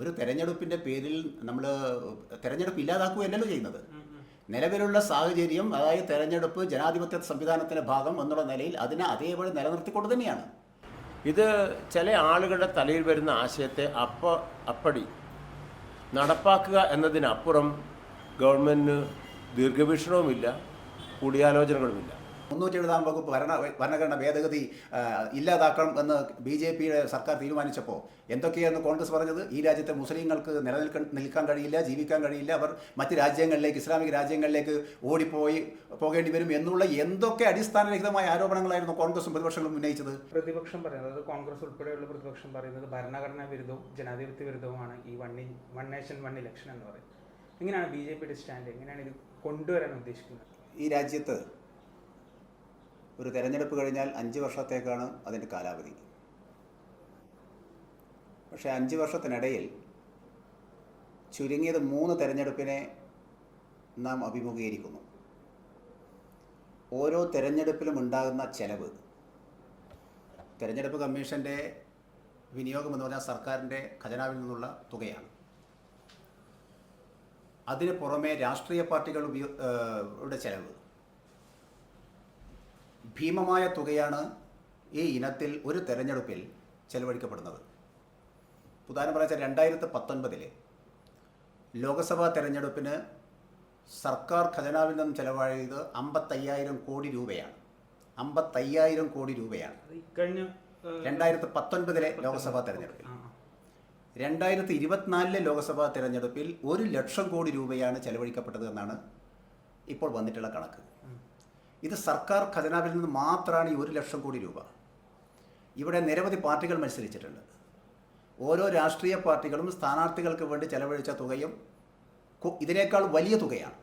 ഒരു തെരഞ്ഞെടുപ്പിന്റെ പേരിൽ നമ്മൾ തെരഞ്ഞെടുപ്പ് ഇല്ലാതാക്കുകയല്ലല്ലോ ചെയ്യുന്നത്. നിലവിലുള്ള സാഹചര്യം അതായത് തെരഞ്ഞെടുപ്പ് ജനാധിപത്യ സംവിധാനത്തിന്റെ ഭാഗം എന്നുള്ള നിലയിൽ അതിനെ അതേപോലെ നിലനിർത്തിക്കൊണ്ട് തന്നെയാണ്. ഇത് ചില ആളുകളുടെ തലയിൽ വരുന്ന ആശയത്തെ അപ്പ അപ്പടി നടപ്പാക്കുക എന്നതിനപ്പുറം ഗവൺമെന്റിന് ദീർഘവീക്ഷണവുമില്ല കൂടിയാലോചനകളുമില്ല. മുന്നൂറ്റി എഴുപതാം വകുപ്പ് ഭരണ ഭരണഘടന ഭേദഗതി ഇല്ലാതാക്കണം എന്ന് ബി ജെ പിയുടെ സർക്കാർ തീരുമാനിച്ചപ്പോൾ എന്തൊക്കെയായിരുന്നു കോൺഗ്രസ് പറഞ്ഞത്? ഈ രാജ്യത്തെ മുസ്ലിങ്ങൾക്ക് നിലനിൽക്കാൻ നിൽക്കാൻ കഴിയില്ല ജീവിക്കാൻ കഴിയില്ല അവർ മറ്റ് രാജ്യങ്ങളിലേക്ക് ഇസ്ലാമിക രാജ്യങ്ങളിലേക്ക് ഓടിപ്പോയി പോകേണ്ടി വരും എന്നുള്ള എന്തൊക്കെ അടിസ്ഥാനരഹിതമായ ആരോപണങ്ങളായിരുന്നു കോൺഗ്രസും പ്രതിപക്ഷങ്ങളും ഉന്നയിച്ചത്? പ്രതിപക്ഷം പറയുന്നത് കോൺഗ്രസ് ഉൾപ്പെടെയുള്ള പ്രതിപക്ഷം പറയുന്നത് ഭരണഘടനാ വിരുദ്ധവും ജനാധിപത്യ വിരുദ്ധവുമാണ് ഈ വണ്ണി വൺ നേഷൻ വൺ ഇലക്ഷൻ എന്ന് പറയുന്നത്. എങ്ങനെയാണ് ബി ജെ പിയുടെ സ്റ്റാൻഡ് എങ്ങനെയാണ് ഇത് കൊണ്ടുവരാൻ ഉദ്ദേശിക്കുന്നത്. ഈ രാജ്യത്ത് ഒരു തെരഞ്ഞെടുപ്പ് കഴിഞ്ഞാൽ അഞ്ച് വർഷത്തേക്കാണ് അതിന്റെ കാലാവധി. പക്ഷേ അഞ്ച് വർഷത്തിനിടയിൽ ചുരുങ്ങിയത് മൂന്ന് തെരഞ്ഞെടുപ്പിനെ നാം അഭിമുഖീകരിക്കുന്നു. ഓരോ തെരഞ്ഞെടുപ്പിലും ഉണ്ടാകുന്ന ചെലവ് തെരഞ്ഞെടുപ്പ് കമ്മീഷന്റെ വിനിയോഗം എന്ന് പറഞ്ഞാൽ സർക്കാരിന്റെ ഖജനാവിൽ നിന്നുള്ള തുകയാണ്. അതിന് പുറമെ രാഷ്ട്രീയ പാർട്ടികൾ ഉപയോ ഏഹ് ചെലവ് ഭീമമായ തുകയാണ് ഈ ഇനത്തിൽ ഒരു തെരഞ്ഞെടുപ്പിൽ ചെലവഴിക്കപ്പെടുന്നത്. ഉദാഹരണം പറഞ്ഞാൽ രണ്ടായിരത്തി പത്തൊൻപതിലെ ലോക്സഭാ തെരഞ്ഞെടുപ്പിന് സർക്കാർ ഖജനാവിൽ നിന്നും ചെലവഴിയത് അമ്പത്തയ്യായിരം കോടി രൂപയാണ്. അമ്പത്തയ്യായിരം കോടി രൂപയാണ്. കഴിഞ്ഞ രണ്ടായിരത്തി പത്തൊൻപതിലെ ലോക്സഭാ തെരഞ്ഞെടുപ്പിൽ. രണ്ടായിരത്തി ഇരുപത്തിനാലിലെ ലോക്സഭാ തെരഞ്ഞെടുപ്പിൽ ഒരു ലക്ഷം കോടി രൂപയാണ് ചെലവഴിക്കപ്പെട്ടത് എന്നാണ് ഇപ്പോൾ വന്നിട്ടുള്ള കണക്ക്. ഇത് സർക്കാർ ഖജനാവിൽ നിന്ന് മാത്രമാണ് ഈ ഒരു ലക്ഷം കോടി രൂപ. ഇവിടെ നിരവധി പാർട്ടികൾ മത്സരിച്ചിട്ടുണ്ട്. ഓരോ രാഷ്ട്രീയ പാർട്ടികളും സ്ഥാനാർത്ഥികൾക്ക് വേണ്ടി ചെലവഴിച്ച തുകയും ഇതിനേക്കാൾ വലിയ തുകയാണ്.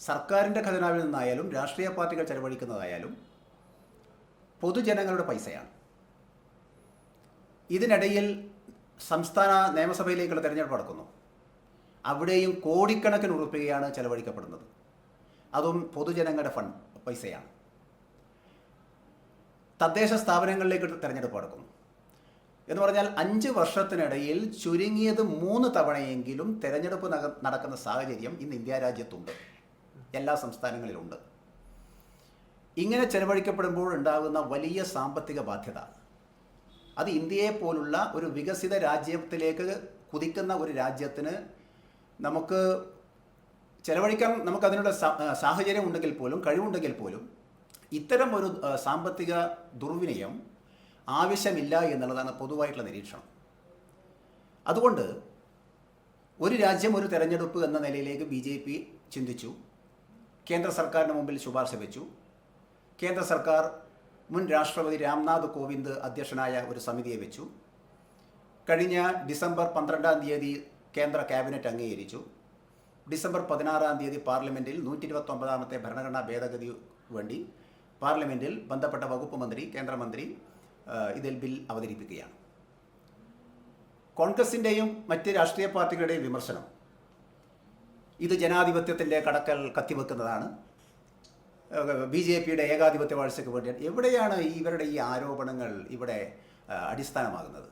സർക്കാരിന്റെ ഖജനാവിൽ നിന്നായാലും രാഷ്ട്രീയ പാർട്ടികൾ ചെലവഴിക്കുന്നതായാലും പൊതുജനങ്ങളുടെ പൈസയാണ്. ഇതിനിടയിൽ സംസ്ഥാന നിയമസഭയിലേക്കുള്ള തെരഞ്ഞെടുപ്പ് നടക്കുന്നു. അവിടെയും കോടിക്കണക്കിന് ഉറപ്പികയാണ് ചെലവഴിക്കപ്പെടുന്നത്. അതും പൊതുജനങ്ങളുടെ ഫണ്ട് പൈസയാണ്. തദ്ദേശ സ്ഥാപനങ്ങളിലേക്ക് തിരഞ്ഞെടുപ്പ് നടക്കുന്നു. എന്ന് പറഞ്ഞാൽ അഞ്ച് വർഷത്തിനിടയിൽ ചുരുങ്ങിയത് മൂന്ന് തവണയെങ്കിലും തെരഞ്ഞെടുപ്പ് നടക്കുന്ന സാഹചര്യം ഇന്ന് ഇന്ത്യ രാജ്യത്തുണ്ട്. എല്ലാ സംസ്ഥാനങ്ങളിലുണ്ട്. ഇങ്ങനെ ചെലവഴിക്കപ്പെടുമ്പോൾ ഉണ്ടാകുന്ന വലിയ സാമ്പത്തിക ബാധ്യത. അത് ഇന്ത്യയെ പോലുള്ള ഒരു വികസിത രാജ്യത്തിലേക്ക് കുതിക്കുന്ന ഒരു രാജ്യത്തിന് നമുക്ക് ചെലവഴിക്കാൻ നമുക്ക് അതിനുള്ള സാഹചര്യം ഉണ്ടെങ്കിൽ പോലും കഴിവുണ്ടെങ്കിൽ പോലും ഇത്തരം ഒരു സാമ്പത്തിക ദുർവിനിയം ആവശ്യമില്ല എന്നുള്ളതാണ് പൊതുവായിട്ടുള്ള നിരീക്ഷണം. അതുകൊണ്ട് ഒരു രാജ്യം ഒരു തെരഞ്ഞെടുപ്പ് എന്ന നിലയിലേക്ക് ബി ജെ പി ചിന്തിച്ചു. കേന്ദ്ര സർക്കാരിന് മുമ്പിൽ ശുപാർശ വെച്ചു. കേന്ദ്ര സർക്കാർ മുൻ രാഷ്ട്രപതി രാംനാഥ് കോവിന്ദ് അധ്യക്ഷനായ ഒരു സമിതിയെ വെച്ചു. കഴിഞ്ഞ ഡിസംബർ പന്ത്രണ്ടാം തീയതി കേന്ദ്ര ക്യാബിനറ്റ് അംഗീകരിച്ചു. ഡിസംബർ പതിനാറാം തീയതി പാർലമെന്റിൽ നൂറ്റി ഇരുപത്തൊമ്പതാമത്തെ ഭരണഘടനാ ഭേദഗതി വേണ്ടി പാർലമെന്റിൽ ബന്ധപ്പെട്ട വകുപ്പ് മന്ത്രി കേന്ദ്രമന്ത്രി ഇതിൽ ബിൽ അവതരിപ്പിക്കുകയാണ്. കോൺഗ്രസിന്റെയും മറ്റ് രാഷ്ട്രീയ പാർട്ടികളുടെയും വിമർശനം. ഇത് ജനാധിപത്യത്തിന്റെ കടക്കൽ കത്തിവെക്കുന്നതാണ്. ബി ജെ പിയുടെ ഏകാധിപത്യ വാഴ്ചയ്ക്ക് വേണ്ടിയാണ്. എവിടെയാണ് ഇവരുടെ ഈ ആരോപണങ്ങൾ ഇവിടെ അടിസ്ഥാനമാകുന്നത്?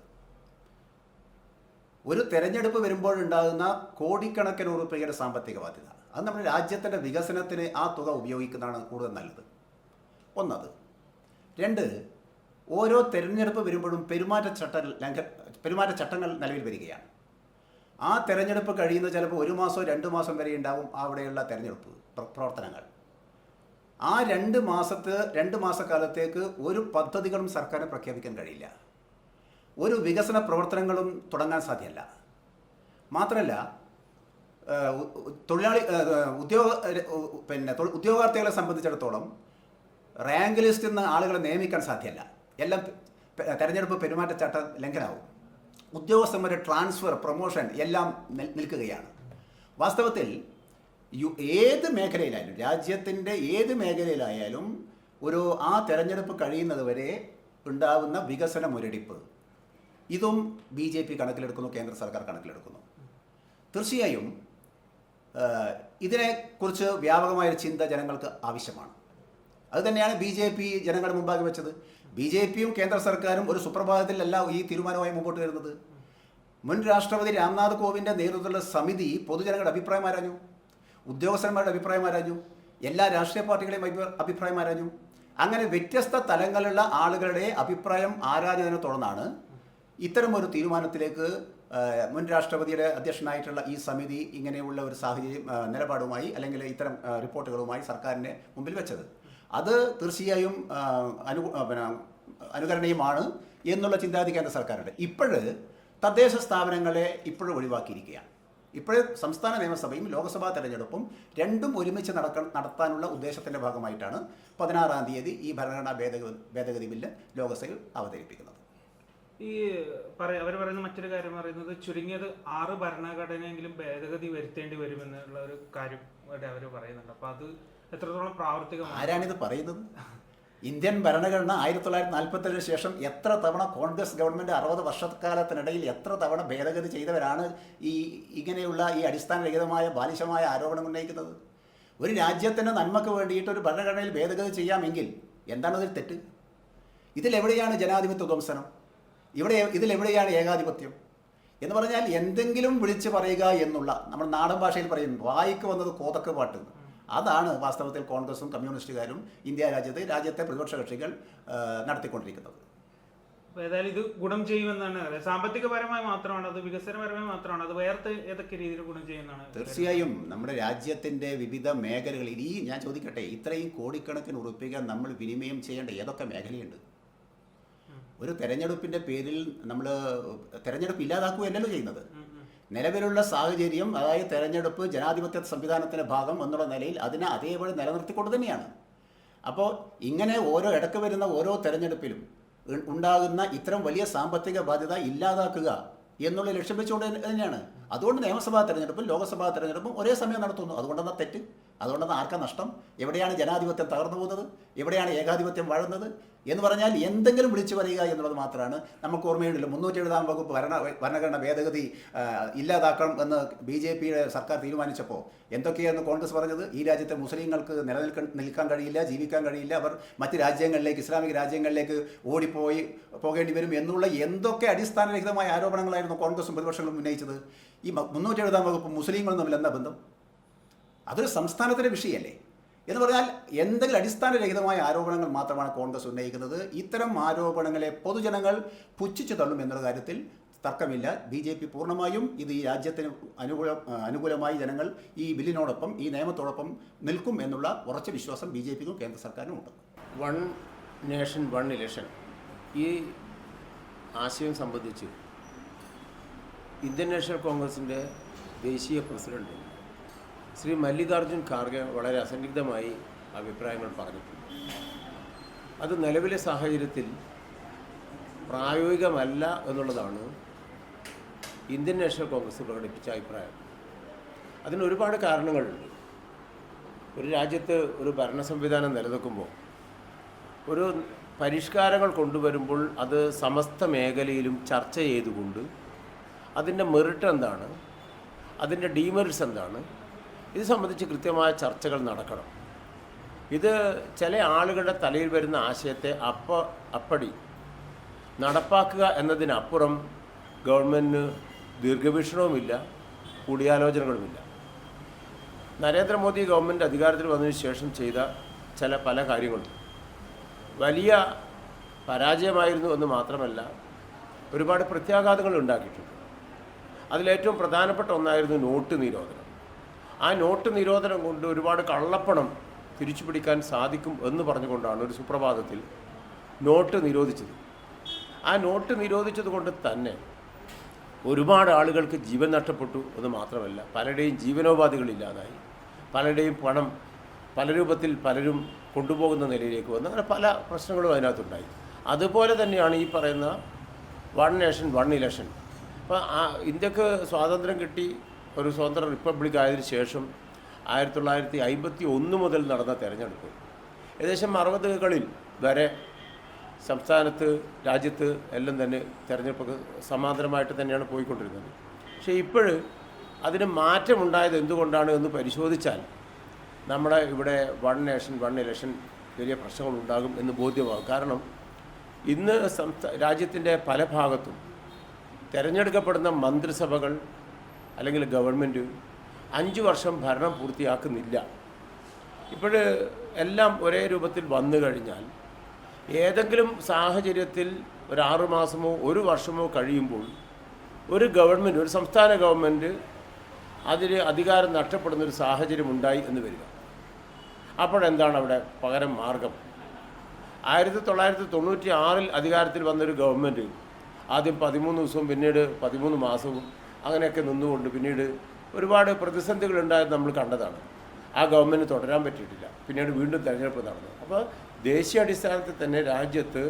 ഒരു തെരഞ്ഞെടുപ്പ് വരുമ്പോഴുണ്ടാകുന്ന കോടിക്കണക്കിന് ഉറുപ്പികയുടെ സാമ്പത്തിക ബാധ്യത. അത് നമ്മുടെ രാജ്യത്തിന്റെ വികസനത്തിന് ആ തുക ഉപയോഗിക്കുന്നതാണ് കൂടുതൽ നല്ലത്. ഒന്നത്. രണ്ട് ഓരോ തെരഞ്ഞെടുപ്പ് വരുമ്പോഴും പെരുമാറ്റച്ചട്ട ലംഘ പെരുമാറ്റച്ചട്ടങ്ങൾ നിലവിൽ വരികയാണ്. ആ തെരഞ്ഞെടുപ്പ് കഴിയുന്ന ചിലപ്പോൾ ഒരു മാസം രണ്ട് മാസം വരെ ഉണ്ടാവും അവിടെയുള്ള തെരഞ്ഞെടുപ്പ് പ്രവർത്തനങ്ങൾ. ആ രണ്ട് മാസത്ത് രണ്ട് മാസക്കാലത്തേക്ക് ഒരു പദ്ധതികളും സർക്കാരിന് പ്രഖ്യാപിക്കാൻ കഴിയില്ല. ഒരു വികസന പ്രവർത്തനങ്ങളും തുടങ്ങാൻ സാധ്യമല്ല മാത്രമല്ല തൊഴിലാളി ഉദ്യോഗ പിന്നെ ഉദ്യോഗാർത്ഥികളെ സംബന്ധിച്ചിടത്തോളം റാങ്ക് ലിസ്റ്റിൽ നിന്ന് ആളുകളെ നിയമിക്കാൻ സാധ്യമല്ല എല്ലാം തെരഞ്ഞെടുപ്പ് പെരുമാറ്റച്ചട്ട ലംഘനമാവും ഉദ്യോഗസ്ഥന്മാരുടെ ട്രാൻസ്ഫർ പ്രൊമോഷൻ എല്ലാം നിൽക്കുകയാണ്. വാസ്തവത്തിൽ യു ഏത് മേഖലയിലായാലും രാജ്യത്തിന്റെ ഏത് മേഖലയിലായാലും ഒരു ആ തെരഞ്ഞെടുപ്പ് കഴിയുന്നത് വരെ ഉണ്ടാകുന്ന വികസന മുരടിപ്പ് ഇതും ബി ജെ പി കണക്കിലെടുക്കുന്നു കേന്ദ്ര സർക്കാർ കണക്കിലെടുക്കുന്നു. തീർച്ചയായും ഇതിനെക്കുറിച്ച് വ്യാപകമായൊരു ചിന്ത ജനങ്ങൾക്ക് ആവശ്യമാണ്. അത് തന്നെയാണ് ബി ജെ പി ജനങ്ങളുടെ മുമ്പാകെ വെച്ചത്. ബി ജെ പിയും കേന്ദ്ര സർക്കാരും ഒരു സുപ്രഭാതത്തിലല്ല ഈ തീരുമാനമായി മുമ്പോട്ട് വരുന്നത്. മുൻ രാഷ്ട്രപതി രാംനാഥ് കോവിന്റെ നേതൃത്വത്തിലുള്ള സമിതി പൊതുജനങ്ങളുടെ അഭിപ്രായം ആരാഞ്ഞു? ഉദ്യോഗസ്ഥന്മാരുടെ അഭിപ്രായം ആരാഞ്ഞു? എല്ലാ രാഷ്ട്രീയ പാർട്ടികളെയും അഭി- അഭിപ്രായം ആരാഞ്ഞു? അങ്ങനെ വ്യത്യസ്ത തലങ്ങളിലുള്ള ആളുകളുടെ അഭിപ്രായം ആരാഞ്ഞതിനെ തുടർന്നാണ് ഇത്തരമൊരു തീരുമാനത്തിലേക്ക് മുൻ രാഷ്ട്രപതിയുടെ അധ്യക്ഷനായിട്ടുള്ള ഈ സമിതി ഇങ്ങനെയുള്ള ഒരു സാഹചര്യം നിലപാടുമായി അല്ലെങ്കിൽ ഇത്തരം റിപ്പോർട്ടുകളുമായി സർക്കാരിനെ മുമ്പിൽ വെച്ചത്. അത് തീർച്ചയായും അനു പിന്നെ അനുകരണീയമാണ് എന്നുള്ള ചിന്താഗതി കേന്ദ്ര സർക്കാരുണ്ട് ഇപ്പോഴ് തദ്ദേശ സ്ഥാപനങ്ങളെ ഇപ്പോഴും ഒഴിവാക്കിയിരിക്കുകയാണ്. ഇപ്പോഴേ സംസ്ഥാന നിയമസഭയും ലോക്സഭാ തെരഞ്ഞെടുപ്പും രണ്ടും ഒരുമിച്ച് നടക്ക നടത്താനുള്ള ഉദ്ദേശത്തിന്റെ ഭാഗമായിട്ടാണ് പതിനാറാം തീയതി ഈ ഭരണഘടനാ ഭേദഗതി ഭേദഗതി ബില്ല് ലോക്സഭയിൽ അവതരിപ്പിക്കുന്നത്. ഈ പറയ അവർ പറയുന്ന മറ്റൊരു കാര്യം പറയുന്നത് ചുരുങ്ങിയത് ആറ് ഭരണഘടനയെങ്കിലും ഭേദഗതി വരുത്തേണ്ടി വരുമെന്നുള്ള ഒരു കാര്യം അവർ പറയുന്നുണ്ട്. അപ്പൊ അത് എത്രത്തോളം പ്രാവർത്തികമാണ്? ആരാണിത് പറയുന്നത്? ഇന്ത്യൻ ഭരണഘടന ആയിരത്തി തൊള്ളായിരത്തി നാൽപ്പത്തേഴിന് ശേഷം എത്ര തവണ കോൺഗ്രസ് ഗവൺമെന്റ് അറുപത് വർഷക്കാലത്തിനിടയിൽ എത്ര തവണ ഭേദഗതി ചെയ്തവരാണ് ഈ ഇങ്ങനെയുള്ള ഈ അടിസ്ഥാനരഹിതമായ ബാലിശമായ ആരോപണം ഉന്നയിക്കുന്നത്? ഒരു രാജ്യത്തിന്റെ നന്മക്ക് വേണ്ടിയിട്ട് ഒരു ഭരണഘടനയിൽ ഭേദഗതി ചെയ്യാമെങ്കിൽ എന്താണ് അതിൽ തെറ്റ്? ഇതിലെവിടെയാണ് ജനാധിപത്യ ധ്വംസനം? ഇവിടെ ഇതിലെവിടെയാണ് ഏകാധിപത്യം? എന്ന് പറഞ്ഞാൽ എന്തെങ്കിലും വിളിച്ചു പറയുക എന്നുള്ള നമ്മൾ നാടൻ ഭാഷയിൽ പറയും വായിക്ക് വന്നത് കോതക്ക് പാട്ട്. അതാണ് വാസ്തവത്തിൽ കോൺഗ്രസും കമ്മ്യൂണിസ്റ്റുകാരും ഇന്ത്യ രാജ്യത്തെ രാജ്യത്തെ പ്രതിപക്ഷ കക്ഷികൾ നടത്തിക്കൊണ്ടിരിക്കുന്നത്. ഏതായാലും ഇത് ഗുണം ചെയ്യുമെന്നാണ്. സാമ്പത്തികപരമായി മാത്രമാണ് അത് വികസനപരമായി മാത്രമാണ് അത് വേറെ ഏതൊക്കെ രീതിയിൽ ഗുണം ചെയ്യുന്നതാണ് തീർച്ചയായും നമ്മുടെ രാജ്യത്തിന്റെ വിവിധ മേഖലകളിൽ ഈ ഞാൻ ചോദിക്കട്ടെ ഇത്രയും കോടിക്കണക്കിന് ഉറപ്പിക്കാൻ നമ്മൾ വിനിമയം ചെയ്യേണ്ട ഏതൊക്കെ മേഖലയുണ്ട്? ഒരു തെരഞ്ഞെടുപ്പിന്റെ പേരിൽ നമ്മൾ തെരഞ്ഞെടുപ്പ് ഇല്ലാതാക്കുകയല്ലല്ലോ ചെയ്യുന്നത്. നിലവിലുള്ള സാഹചര്യം അതായത് തെരഞ്ഞെടുപ്പ് ജനാധിപത്യ സംവിധാനത്തിന്റെ ഭാഗം എന്നുള്ള നിലയിൽ അതിനെ അതേപോലെ നിലനിർത്തിക്കൊണ്ട് തന്നെയാണ്. അപ്പോൾ ഇങ്ങനെ ഓരോ ഇടയ്ക്ക് വരുന്ന ഓരോ തെരഞ്ഞെടുപ്പിലും ഉണ്ടാകുന്ന ഇത്തരം വലിയ സാമ്പത്തിക ബാധ്യത ഇല്ലാതാക്കുക എന്നുള്ള ലക്ഷ്യം വെച്ചുകൊണ്ട് തന്നെയാണ്. അതുകൊണ്ട് നിയമസഭാ തെരഞ്ഞെടുപ്പും ലോക്സഭാ തെരഞ്ഞെടുപ്പും ഒരേ സമയം നടത്തുന്നു. അതുകൊണ്ടെന്നാ തെറ്റ്? അതുകൊണ്ടെന്നാ ആർക്ക നഷ്ടം? എവിടെയാണ് ജനാധിപത്യം തകർന്നു പോകുന്നത്? എവിടെയാണ് ഏകാധിപത്യം വാഴുന്നത്? എന്ന് പറഞ്ഞാൽ എന്തെങ്കിലും വിളിച്ചു പറയുക എന്നുള്ളത് മാത്രമാണ് നമുക്ക് ഓർമ്മയുണ്ടല്ലോ. മുന്നൂറ്റി എഴുതാം വകുപ്പ് ഭരണ ഭരണഘടന ഭേദഗതി ഇല്ലാതാക്കണം എന്ന് ബി ജെ പിയുടെ സർക്കാർ തീരുമാനിച്ചപ്പോൾ എന്തൊക്കെയാണ് കോൺഗ്രസ് പറഞ്ഞത്? ഈ രാജ്യത്തെ മുസ്ലിങ്ങൾക്ക് നിലനിൽക്കാൻ നിൽക്കാൻ കഴിയില്ല ജീവിക്കാൻ കഴിയില്ല. അവർ മറ്റ് രാജ്യങ്ങളിലേക്ക് ഇസ്ലാമിക രാജ്യങ്ങളിലേക്ക് ഓടിപ്പോയി പോകേണ്ടി വരും എന്നുള്ള എന്തൊക്കെ അടിസ്ഥാനരഹിതമായ ആരോപണങ്ങളായിരുന്നു കോൺഗ്രസും പ്രതിപക്ഷങ്ങളും ഉന്നയിച്ചത്? ഈ മുന്നൂറ്റി എഴുതാം വകുപ്പ് മുസ്ലിങ്ങളും തമ്മിൽ എന്താ ബന്ധം? അതൊരു സംസ്ഥാനത്തിന്റെ വിഷയമല്ലേ എന്ന് പറഞ്ഞാൽ എന്തെങ്കിലും അടിസ്ഥാനരഹിതമായ ആരോപണങ്ങൾ മാത്രമാണ് കോൺഗ്രസ് ഉന്നയിക്കുന്നത്. ഇത്തരം ആരോപണങ്ങളെ പൊതുജനങ്ങൾ പുച്ഛിച്ചു തള്ളും എന്നുള്ള കാര്യത്തിൽ തർക്കമില്ല. ബി ജെ പി പൂർണമായും ഇത് ഈ രാജ്യത്തിന് അനുകൂല അനുകൂലമായി ജനങ്ങൾ ഈ ബില്ലിനോടൊപ്പം ഈ നിയമത്തോടൊപ്പം നിൽക്കും എന്നുള്ള ഉറച്ച വിശ്വാസം ബി ജെ പിക്കും കേന്ദ്ര സർക്കാരിനും ഉണ്ട്. One nation one election. ഈ ആശയം സംബന്ധിച്ച് ഇന്ത്യൻ നാഷണൽ കോൺഗ്രസിന്റെ ദേശീയ പ്രസിഡന്റ് ശ്രീ മല്ലികാർജുൻ ഖാർഗെ വളരെ അസന്നിഗ്ധമായി അഭിപ്രായങ്ങൾ പറഞ്ഞിട്ടുണ്ട്. അത് നിലവിലെ സാഹചര്യത്തിൽ പ്രായോഗികമല്ല എന്നുള്ളതാണ് ഇന്ത്യൻ നാഷണൽ കോൺഗ്രസ് പ്രകടിപ്പിച്ച അഭിപ്രായം. അതിന് ഒരുപാട് കാരണങ്ങളുണ്ട് ഒരു രാജ്യത്ത് ഒരു ഭരണ സംവിധാനം നിലനിൽക്കുമ്പോൾ ഒരു പരിഷ്കാരങ്ങൾ കൊണ്ടുവരുമ്പോൾ അത് സമസ്ത മേഖലയിലും ചർച്ച ചെയ്തുകൊണ്ട് അതിന്റെ മെറിറ്റ് എന്താണ്? അതിന്റെ ഡീമെറിറ്റ്സ് എന്താണ്? ഇത് സംബന്ധിച്ച് കൃത്യമായ ചർച്ചകൾ നടക്കണം. ഇത് ചില ആളുകളുടെ തലയിൽ വരുന്ന ആശയത്തെ അപ്പ അപ്പടി നടപ്പാക്കുക എന്നതിനപ്പുറം ഗവൺമെന്റിന് ദീർഘവീക്ഷണവുമില്ല കൂടിയാലോചനകളുമില്ല. നരേന്ദ്രമോദി ഗവൺമെന്റ് അധികാരത്തിൽ വന്നതിന് ശേഷം ചെയ്ത ചില പല കാര്യങ്ങളും. വലിയ പരാജയമായിരുന്നു എന്ന് മാത്രമല്ല ഒരുപാട് പ്രത്യാഘാതങ്ങൾ ഉണ്ടാക്കിയിട്ടുണ്ട്. അതിലേറ്റവും പ്രധാനപ്പെട്ട ഒന്നായിരുന്നു നോട്ട് നിരോധനം. ആ നോട്ട് നിരോധനം കൊണ്ട് ഒരുപാട് കള്ളപ്പണം തിരിച്ചു പിടിക്കാൻ സാധിക്കും എന്ന് പറഞ്ഞുകൊണ്ടാണ് ഒരു സുപ്രഭാതത്തിൽ നോട്ട് നിരോധിച്ചത്. ആ നോട്ട് നിരോധിച്ചത് കൊണ്ട് തന്നെ ഒരുപാട് ആളുകൾക്ക് ജീവൻ നഷ്ടപ്പെട്ടു എന്ന് മാത്രമല്ല പലരുടെയും ജീവനോപാധികളില്ലാതായി പലരുടെയും പണം പല രൂപത്തിൽ പലരും കൊണ്ടുപോകുന്ന നിലയിലേക്ക് വന്നു. അങ്ങനെ പല പ്രശ്നങ്ങളും അതിനകത്തുണ്ടായി. അതുപോലെ തന്നെയാണ് ഈ പറയുന്ന വൺ നേഷൻ വൺ ഇലക്ഷൻ അപ്പോൾ ആ ഇന്ത്യയ്ക്ക് സ്വാതന്ത്ര്യം കിട്ടി ഒരു സ്വതന്ത്ര റിപ്പബ്ലിക് ആയതിനു ശേഷം ആയിരത്തി തൊള്ളായിരത്തി അമ്പത്തി ഒന്ന് മുതൽ നടന്ന തെരഞ്ഞെടുപ്പ്. ഏകദേശം അറുപതുകളിൽ വരെ സംസ്ഥാനത്ത് രാജ്യത്ത് എല്ലാം തന്നെ തെരഞ്ഞെടുപ്പൊക്കെ സമാന്തരമായിട്ട് തന്നെയാണ് പോയിക്കൊണ്ടിരുന്നത്. പക്ഷേ ഇപ്പോൾ അതിന് മാറ്റമുണ്ടായത് എന്തുകൊണ്ടാണ് എന്ന് പരിശോധിച്ചാൽ നമ്മുടെ ഇവിടെ വൺ നേഷൻ വൺ ഇലക്ഷൻ വലിയ പ്രശ്നങ്ങളുണ്ടാകും എന്ന് ബോധ്യമാകും. കാരണം ഇന്ന് സംസ്ഥാ രാജ്യത്തിന്റെ പല ഭാഗത്തും തിരഞ്ഞെടുക്കപ്പെടുന്ന മന്ത്രിസഭകൾ അല്ലെങ്കിൽ ഗവൺമെന്റ് അഞ്ച് വർഷം ഭരണം പൂർത്തിയാക്കുന്നില്ല. ഇപ്പോൾ എല്ലാം ഒരേ രൂപത്തിൽ വന്നു കഴിഞ്ഞാൽ ഏതെങ്കിലും സാഹചര്യത്തിൽ ഒരു ആറു മാസമോ ഒരു വർഷമോ കഴിയുമ്പോൾ ഒരു ഗവൺമെന്റ് ഒരു സംസ്ഥാന ഗവൺമെന്റ് അതിൽ അധികാരം നഷ്ടപ്പെടുന്ന ഒരു സാഹചര്യം ഉണ്ടായി എന്ന് വരിക. അപ്പോഴെന്താണ് അവിടെ പകരം മാർഗം? ആയിരത്തി തൊള്ളായിരത്തി തൊണ്ണൂറ്റി ആറിൽ അധികാരത്തിൽ വന്നൊരു ഗവൺമെന്റ് ആദ്യം പതിമൂന്ന് ദിവസവും പിന്നീട് പതിമൂന്ന് മാസവും അങ്ങനെയൊക്കെ നിന്നുകൊണ്ട് പിന്നീട് ഒരുപാട് പ്രതിസന്ധികൾ ഉണ്ടായത് നമ്മൾ കണ്ടതാണ്. ആ ഗവൺമെന്റ് തുടരാൻ പറ്റിയിട്ടില്ല. പിന്നീട് വീണ്ടും തെരഞ്ഞെടുപ്പ് നടന്നു. അപ്പോൾ ദേശീയ അടിസ്ഥാനത്തിൽ തന്നെ രാജ്യത്ത്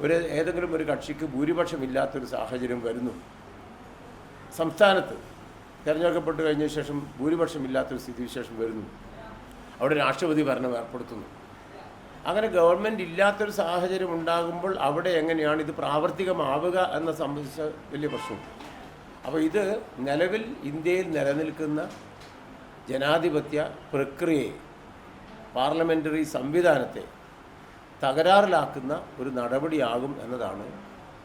ഒരു ഏതെങ്കിലും ഒരു കക്ഷിക്ക് ഭൂരിപക്ഷമില്ലാത്തൊരു സാഹചര്യം വരുന്നു. സംസ്ഥാനത്ത് തിരഞ്ഞെടുക്കപ്പെട്ട് കഴിഞ്ഞ ശേഷം ഭൂരിപക്ഷമില്ലാത്തൊരു സ്ഥിതിവിശേഷം വരുന്നു. അവിടെ രാഷ്ട്രപതി ഭരണം ഏർപ്പെടുത്തുന്നു. അങ്ങനെ ഗവൺമെന്റ് ഇല്ലാത്തൊരു സാഹചര്യം ഉണ്ടാകുമ്പോൾ അവിടെ എങ്ങനെയാണ് ഇത് പ്രാവർത്തികമാവുക എന്ന സംബന്ധിച്ച വലിയ പ്രശ്നം. അപ്പോൾ ഇത് നിലവിൽ ഇന്ത്യയിൽ നിലനിൽക്കുന്ന ജനാധിപത്യ പ്രക്രിയയെ പാർലമെന്ററി സംവിധാനത്തെ തകരാറിലാക്കുന്ന ഒരു നടപടിയാകും എന്നതാണ്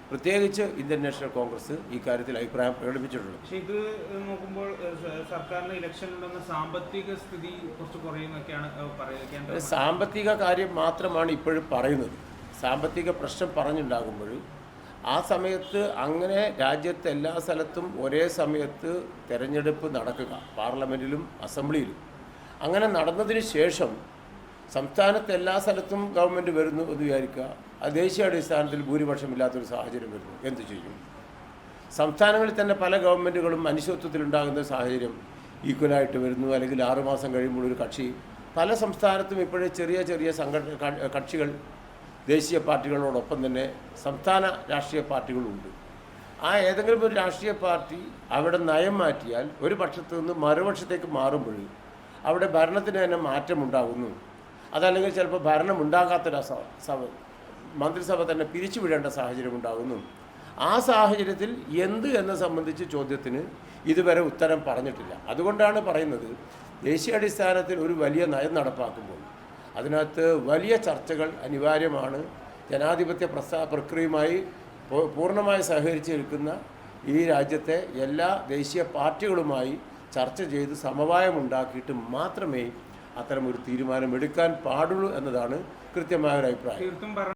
പ്രത്യേകിച്ച് ഇന്ത്യൻ നാഷണൽ കോൺഗ്രസ് ഈ കാര്യത്തിൽ അഭിപ്രായം പ്രകടിപ്പിച്ചിട്ടുള്ളത്. പക്ഷേ ഇത് നോക്കുമ്പോൾ ഇലക്ഷൻ ഉണ്ടെന്ന സാമ്പത്തിക സ്ഥിതി കുറച്ച് കുറയുന്നൊക്കെയാണ് സാമ്പത്തിക കാര്യം മാത്രമാണ് ഇപ്പോഴും പറയുന്നത്. സാമ്പത്തിക പ്രശ്നം പറഞ്ഞുണ്ടാകുമ്പോൾ ആ സമയത്ത് അങ്ങനെ രാജ്യത്തെ എല്ലാ സ്ഥലത്തും ഒരേ സമയത്ത് തെരഞ്ഞെടുപ്പ് നടക്കുക. പാർലമെന്റിലും അസംബ്ലിയിലും. അങ്ങനെ നടന്നതിന് ശേഷം സംസ്ഥാനത്തെ എല്ലാ സ്ഥലത്തും ഗവൺമെന്റ് വരുന്നു എന്ന് വിചാരിക്കുക. അത് ദേശീയ അടിസ്ഥാനത്തിൽ ഭൂരിപക്ഷമില്ലാത്തൊരു സാഹചര്യം വരുന്നു. എന്തു ചെയ്യും? സംസ്ഥാനങ്ങളിൽ തന്നെ പല ഗവൺമെന്റുകളും മനുഷ്യത്വത്തിലുണ്ടാകുന്ന സാഹചര്യം ഈക്വലായിട്ട് വരുന്നു. അല്ലെങ്കിൽ ആറുമാസം കഴിയുമ്പോൾ ഒരു കക്ഷി. പല സംസ്ഥാനത്തും ഇപ്പോഴേ ചെറിയ ചെറിയ സംഘടന കക്ഷികൾ ദേശീയ പാർട്ടികളോടൊപ്പം തന്നെ സംസ്ഥാന രാഷ്ട്രീയ പാർട്ടികളുണ്ട്. ആ ഏതെങ്കിലും ഒരു രാഷ്ട്രീയ പാർട്ടി അവിടെ നയം മാറ്റിയാൽ ഒരു പക്ഷത്തു നിന്ന് മറുപക്ഷത്തേക്ക് മാറുമ്പോൾ അവിടെ ഭരണത്തിന് തന്നെ മാറ്റമുണ്ടാകുന്നു. അതല്ലെങ്കിൽ ചിലപ്പോൾ ഭരണം ഉണ്ടാകാത്തൊരു സ- സഭ മന്ത്രിസഭ തന്നെ പിരിച്ചുവിടേണ്ട സാഹചര്യം ഉണ്ടാകുന്നു. ആ സാഹചര്യത്തിൽ എന്ത് എന്ന് സംബന്ധിച്ച് ചോദ്യത്തിന് ഇതുവരെ ഉത്തരം പറഞ്ഞിട്ടില്ല. അതുകൊണ്ടാണ് പറയുന്നത് ദേശീയ അടിസ്ഥാനത്തിൽ ഒരു വലിയ നയം നടപ്പാക്കുമ്പോൾ അതിനകത്ത് വലിയ ചർച്ചകൾ അനിവാര്യമാണ്. ജനാധിപത്യ പ്രസ്ഥാ പ്രക്രിയയുമായി പൂർണമായി സഹകരിച്ച് നിൽക്കുന്ന ഈ രാജ്യത്തെ എല്ലാ ദേശീയ പാർട്ടികളുമായി ചർച്ച ചെയ്ത് സമവായമുണ്ടാക്കിയിട്ട് മാത്രമേ അത്തരമൊരു തീരുമാനം എടുക്കാൻ പാടുള്ളൂ എന്നതാണ് കൃത്യമായ ഒരു അഭിപ്രായം.